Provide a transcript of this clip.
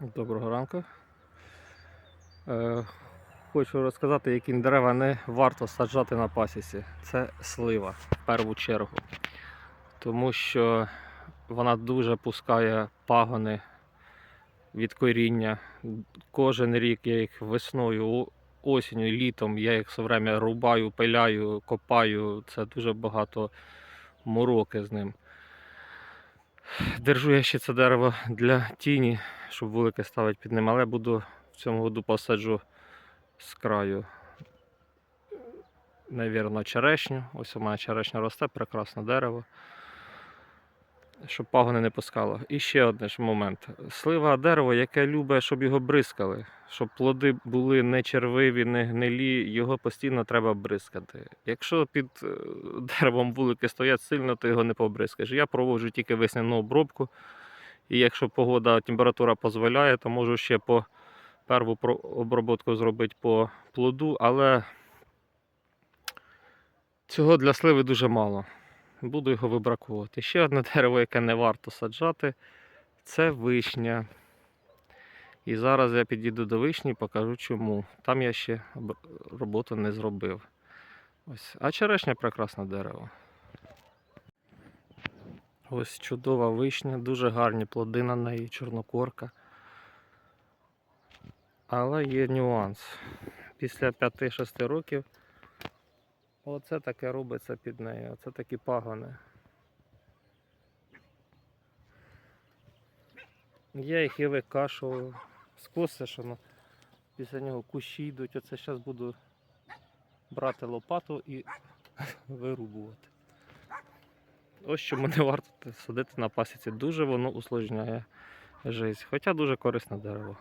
Доброго ранку. Е, хочу розказати, які дерева не варто саджати на пасіці. Це слива в першу чергу. Тому що вона дуже пускає пагони від коріння. Кожен рік я їх весною, осінню, літом, я їх все время рубаю, пиляю, копаю. Це дуже багато мороки з ним. Держу я ще це дерево для тіні, щоб вулики ставити під ним, але буду в цьому году посаджу з краю, навірно, черешню. Ось у мене черешня росте, прекрасне дерево. Щоб пагони не пускало. І ще один ж момент. Слива дерево, яке любить, щоб його бризкали. Щоб плоди були не червиві, не гнилі, його постійно треба бризкати. Якщо під е, деревом вулики стоять сильно, то його не побризкаєш. Я проводжу тільки весняну обробку. І якщо погода, температура дозволяє, то можу ще по перву обробку зробити по плоду, але цього для сливи дуже мало. Буду його вибраковувати. Ще одне дерево, яке не варто саджати, це вишня. І зараз я підійду до вишні і покажу чому. Там я ще роботу не зробив. Ось. А черешня прекрасне дерево. Ось чудова вишня, дуже гарні плоди на неї, чорнокорка. Але є нюанс. Після 5-6 років оце таке робиться під нею. Оце такі пагони. Я їх і викашував. Скосиш, воно. Після нього кущі йдуть. Оце зараз буду брати лопату і вирубувати. Ось чому не варто садити на пасіці. Дуже воно усложняє життя. Хоча дуже корисне дерево.